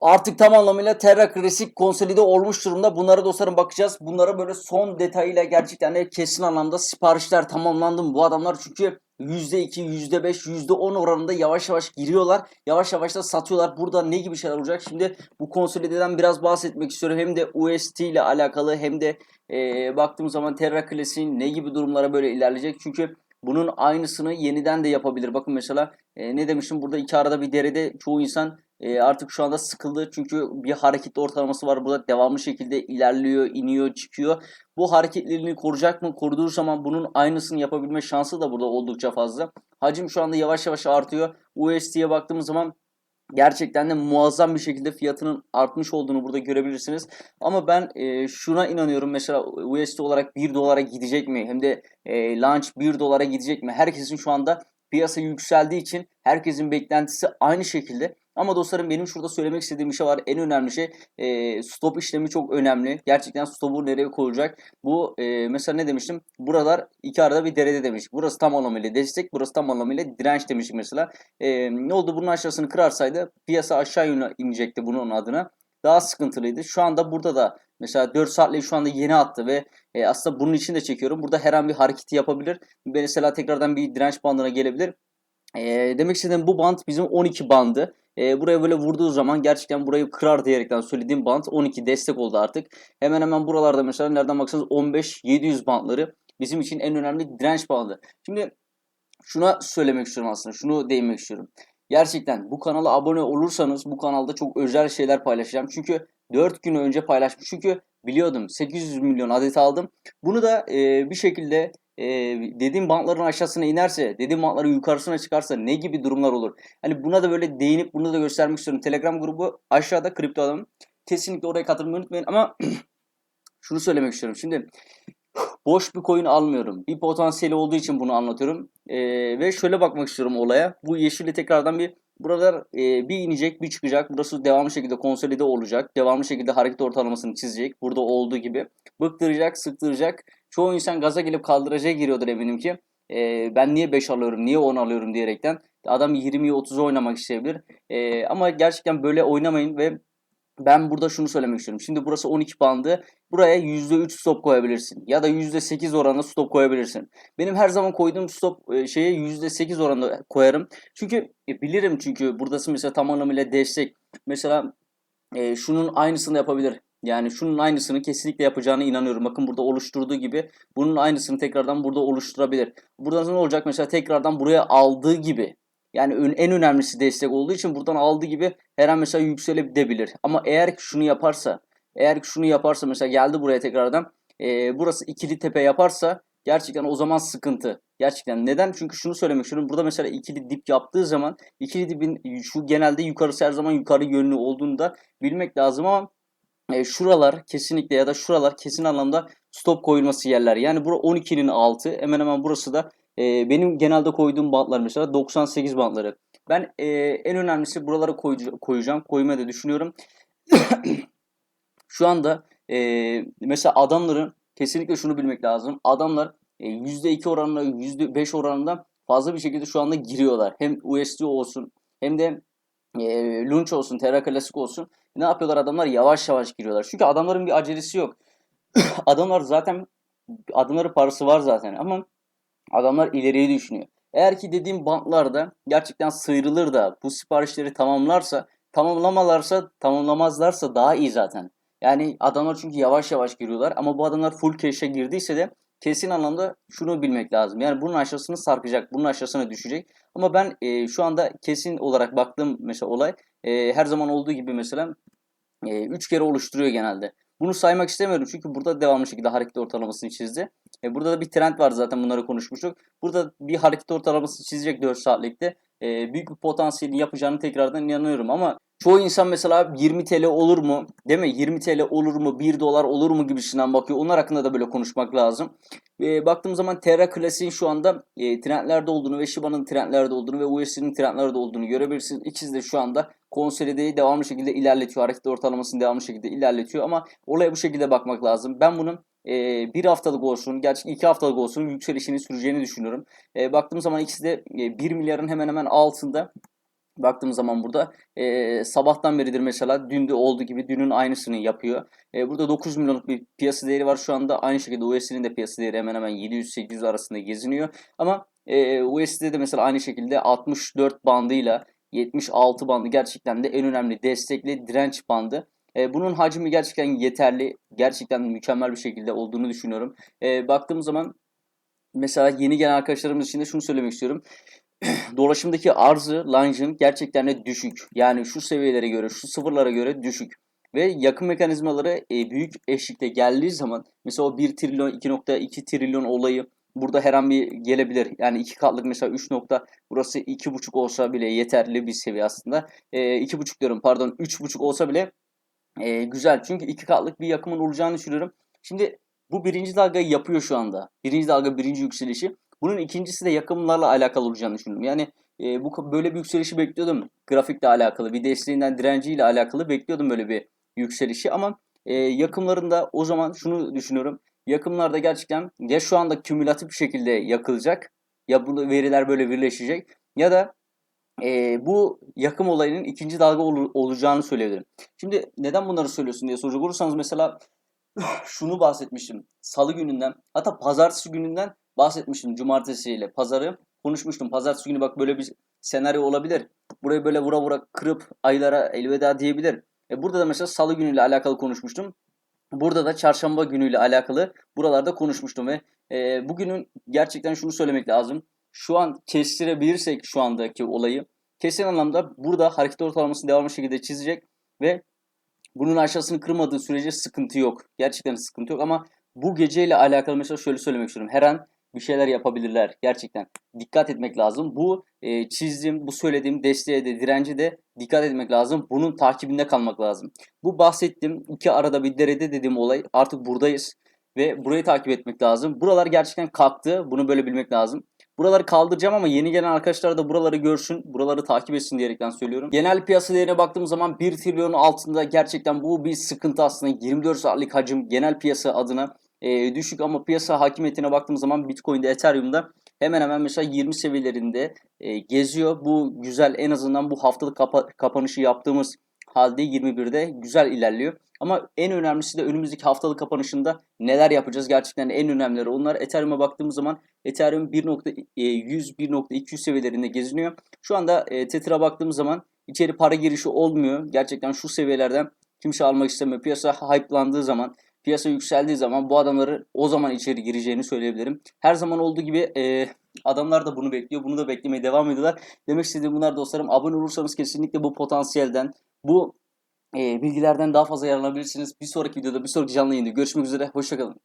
Artık tam anlamıyla Terra Classic konsolide olmuş durumda. Bunlara dostlarım bakacağız. Bunlara böyle son detayıyla gerçekten de kesin anlamda siparişler tamamlandı mı? Bu adamlar çünkü %2, %5, %10 oranında yavaş yavaş giriyorlar. Yavaş yavaş da satıyorlar. Burada ne gibi şeyler olacak? Şimdi bu konsolideden biraz bahsetmek istiyorum. Hem de UST ile alakalı hem de e, baktığım zaman Terra Classic'in ne gibi durumlara böyle ilerleyecek. Çünkü bunun aynısını yeniden de yapabilir. Bakın mesela e, ne demişim burada iki arada bir derede çoğu insan e, artık şu anda sıkıldı. Çünkü bir hareket ortalaması var. Burada devamlı şekilde ilerliyor, iniyor, çıkıyor. Bu hareketliliğini koruyacak mı? Koruduğu zaman bunun aynısını yapabilme şansı da burada oldukça fazla. Hacim şu anda yavaş yavaş artıyor. USD'ye baktığımız zaman gerçekten de muazzam bir şekilde fiyatının artmış olduğunu burada görebilirsiniz. Ama ben e, şuna inanıyorum mesela USD olarak 1 dolara gidecek mi? Hem de e, launch 1 dolara gidecek mi? Herkesin şu anda piyasa yükseldiği için herkesin beklentisi aynı şekilde. Ama dostlarım benim şurada söylemek istediğim bir şey var. En önemli şey e, stop işlemi çok önemli. Gerçekten stopu nereye koyacak? Bu e, mesela ne demiştim? Buralar iki arada bir derede demiş. Burası tam anlamıyla destek, burası tam anlamıyla direnç demişim mesela. E, ne oldu? Bunun aşağısını kırarsaydı piyasa aşağı yöne inecekti bunun adına. Daha sıkıntılıydı. Şu anda burada da mesela 4 saatle şu anda yeni attı ve e, aslında bunun için de çekiyorum. Burada her an bir hareketi yapabilir. Mesela tekrardan bir direnç bandına gelebilir. E, demek istediğim bu band bizim 12 bandı. E, buraya böyle vurduğu zaman gerçekten burayı kırar diyerekten söylediğim band 12 destek oldu artık. Hemen hemen buralarda mesela nereden baksanız 15-700 bandları bizim için en önemli direnç bandı. Şimdi şuna söylemek istiyorum aslında. Şunu değinmek istiyorum. Gerçekten bu kanala abone olursanız bu kanalda çok özel şeyler paylaşacağım. Çünkü 4 gün önce paylaşmış. Çünkü biliyordum 800 milyon adet aldım. Bunu da e, bir şekilde e, dediğim bantların aşağısına inerse, dediğim bantların yukarısına çıkarsa ne gibi durumlar olur? Hani buna da böyle değinip bunu da göstermek istiyorum. Telegram grubu aşağıda kripto adamım. Kesinlikle oraya katılmayı unutmayın ama şunu söylemek istiyorum. Şimdi boş bir coin almıyorum. Bir potansiyeli olduğu için bunu anlatıyorum. Ee, ve şöyle bakmak istiyorum olaya. Bu yeşili tekrardan bir buralar e, bir inecek bir çıkacak. Burası devamlı şekilde konsolide olacak. Devamlı şekilde hareket ortalamasını çizecek. Burada olduğu gibi. Bıktıracak, sıktıracak. Çoğu insan gaza gelip kaldıracağı giriyordur eminim ki. Ee, ben niye 5 alıyorum, niye 10 alıyorum diyerekten. Adam 20'yi 30'u oynamak isteyebilir. Ee, ama gerçekten böyle oynamayın ve ben burada şunu söylemek istiyorum. Şimdi burası 12 bandı. Buraya %3 stop koyabilirsin. Ya da %8 oranında stop koyabilirsin. Benim her zaman koyduğum stop e, şeye %8 oranında koyarım. Çünkü e, bilirim çünkü buradası mesela tam anlamıyla destek. Mesela e, şunun aynısını yapabilir. Yani şunun aynısını kesinlikle yapacağına inanıyorum. Bakın burada oluşturduğu gibi bunun aynısını tekrardan burada oluşturabilir. Buradan ne olacak? Mesela tekrardan buraya aldığı gibi yani en önemlisi destek olduğu için buradan aldığı gibi her an mesela yükselebilir. Ama eğer ki şunu yaparsa, eğer ki şunu yaparsa mesela geldi buraya tekrardan e, burası ikili tepe yaparsa gerçekten o zaman sıkıntı. Gerçekten neden? Çünkü şunu söylemek istiyorum. Burada mesela ikili dip yaptığı zaman ikili dipin şu genelde yukarısı her zaman yukarı yönlü olduğunu da bilmek lazım ama e, şuralar kesinlikle ya da şuralar kesin anlamda stop koyulması yerler. Yani bura 12'nin altı hemen hemen burası da e, benim genelde koyduğum bantlar mesela 98 bantları. Ben e, en önemlisi buralara koy, koyacağım. Koymayı da düşünüyorum. Şu anda e, mesela adamların kesinlikle şunu bilmek lazım. Adamlar e, %2 oranında %5 oranında fazla bir şekilde şu anda giriyorlar. Hem USD olsun hem de e, Lunch olsun, Terra Classic olsun. Ne yapıyorlar adamlar? Yavaş yavaş giriyorlar. Çünkü adamların bir acelesi yok. adamlar zaten adamların parası var zaten ama Adamlar ileriyi düşünüyor. Eğer ki dediğim bantlarda gerçekten sıyrılır da bu siparişleri tamamlarsa, tamamlamalarsa, tamamlamazlarsa daha iyi zaten. Yani adamlar çünkü yavaş yavaş giriyorlar ama bu adamlar full cash'e girdiyse de kesin anlamda şunu bilmek lazım. Yani bunun aşağısını sarkacak, bunun aşağısına düşecek. Ama ben e, şu anda kesin olarak baktığım mesela olay e, her zaman olduğu gibi mesela 3 e, üç kere oluşturuyor genelde. Bunu saymak istemiyorum çünkü burada devamlı şekilde hareket ortalamasını çizdi. E, burada da bir trend var zaten bunları konuşmuştuk. Burada bir hareket ortalaması çizecek 4 saatlikte. E, büyük bir potansiyeli yapacağını tekrardan inanıyorum ama çoğu insan mesela 20 TL olur mu? Değil mi? 20 TL olur mu? 1 dolar olur mu gibisinden bakıyor. Onlar hakkında da böyle konuşmak lazım. E, baktığım zaman Terra Classic'in şu anda e, trendlerde olduğunu ve Shiba'nın trendlerde olduğunu ve USD'nin trendlerde olduğunu görebilirsiniz. İkisi de şu anda konsolideyi devamlı şekilde ilerletiyor. Hareket ortalamasını devamlı şekilde ilerletiyor ama olaya bu şekilde bakmak lazım. Ben bunun e, bir haftalık olsun, gerçi iki haftalık olsun yükselişini süreceğini düşünüyorum. E, baktığım zaman ikisi de e, 1 milyarın hemen hemen altında Baktığım zaman burada e, sabahtan beridir mesela dün de olduğu gibi dünün aynısını yapıyor. E, burada 9 milyonluk bir piyasa değeri var şu anda. Aynı şekilde USD'nin de piyasa değeri hemen hemen 700-800 arasında geziniyor. Ama e, USD'de de mesela aynı şekilde 64 bandıyla 76 bandı gerçekten de en önemli destekli direnç bandı. E, bunun hacmi gerçekten yeterli. Gerçekten mükemmel bir şekilde olduğunu düşünüyorum. E, baktığım zaman mesela yeni gelen arkadaşlarımız için de şunu söylemek istiyorum. Dolaşımdaki arzı Lange'ın gerçekten de düşük. Yani şu seviyelere göre, şu sıfırlara göre düşük. Ve yakın mekanizmaları e, büyük eşlikte geldiği zaman mesela o 1 trilyon 2.2 trilyon olayı burada her an bir gelebilir. Yani iki katlık mesela 3 nokta burası 2.5 olsa bile yeterli bir seviye aslında. E, 2.5 diyorum pardon 3.5 olsa bile e, güzel. Çünkü iki katlık bir yakımın olacağını düşünüyorum. Şimdi bu birinci dalgayı yapıyor şu anda. Birinci dalga birinci yükselişi. Bunun ikincisi de yakımlarla alakalı olacağını düşünüyorum. Yani e, bu böyle bir yükselişi bekliyordum. Grafikle alakalı, bir desteğinden direnciyle alakalı bekliyordum böyle bir yükselişi ama e, yakımlarında o zaman şunu düşünüyorum. Yakımlarda gerçekten ya şu anda kümülatif bir şekilde yakılacak ya bu veriler böyle birleşecek ya da e, bu yakım olayının ikinci dalga ol, olacağını söyleyebilirim. Şimdi neden bunları söylüyorsun diye soracak olursanız mesela şunu bahsetmiştim. Salı gününden hatta pazartesi gününden bahsetmiştim. Cumartesi ile pazarı konuşmuştum. Pazartesi günü bak böyle bir senaryo olabilir. Burayı böyle vura vura kırıp aylara elveda diyebilir. E burada da mesela salı günüyle alakalı konuşmuştum. Burada da çarşamba günüyle alakalı buralarda konuşmuştum ve e, bugünün gerçekten şunu söylemek lazım. Şu an kestirebilirsek şu andaki olayı kesin anlamda burada hareket ortalamasını devamlı şekilde çizecek ve bunun aşağısını kırmadığı sürece sıkıntı yok. Gerçekten sıkıntı yok ama bu geceyle alakalı mesela şöyle söylemek istiyorum. Her an bir şeyler yapabilirler gerçekten. Dikkat etmek lazım. Bu e, çizdiğim, bu söylediğim desteğe de direnci de dikkat etmek lazım. Bunun takibinde kalmak lazım. Bu bahsettiğim iki arada bir derede dediğim olay artık buradayız ve burayı takip etmek lazım. Buralar gerçekten kalktı. Bunu böyle bilmek lazım. Buraları kaldıracağım ama yeni gelen arkadaşlar da buraları görsün, buraları takip etsin diyerekten söylüyorum. Genel piyasa değerine baktığım zaman 1 trilyonun altında gerçekten bu bir sıkıntı aslında. 24 saatlik hacim genel piyasa adına e, düşük ama piyasa hakimiyetine baktığımız zaman Bitcoin'de, Ethereum'da hemen hemen mesela 20 seviyelerinde e, geziyor. Bu güzel en azından bu haftalık kapa kapanışı yaptığımız halde 21'de güzel ilerliyor. Ama en önemlisi de önümüzdeki haftalık kapanışında neler yapacağız gerçekten en önemlileri. Onlar Ethereum'a baktığımız zaman Ethereum 1.100-1.200 seviyelerinde geziniyor. Şu anda e, Tether'a baktığımız zaman içeri para girişi olmuyor. Gerçekten şu seviyelerden kimse almak istemiyor. Piyasa hype'landığı zaman piyasa yükseldiği zaman bu adamları o zaman içeri gireceğini söyleyebilirim. Her zaman olduğu gibi e, adamlar da bunu bekliyor. Bunu da beklemeye devam ediyorlar. Demek istediğim bunlar dostlarım. Abone olursanız kesinlikle bu potansiyelden, bu e, bilgilerden daha fazla yararlanabilirsiniz. Bir sonraki videoda, bir sonraki canlı yayında görüşmek üzere. Hoşçakalın.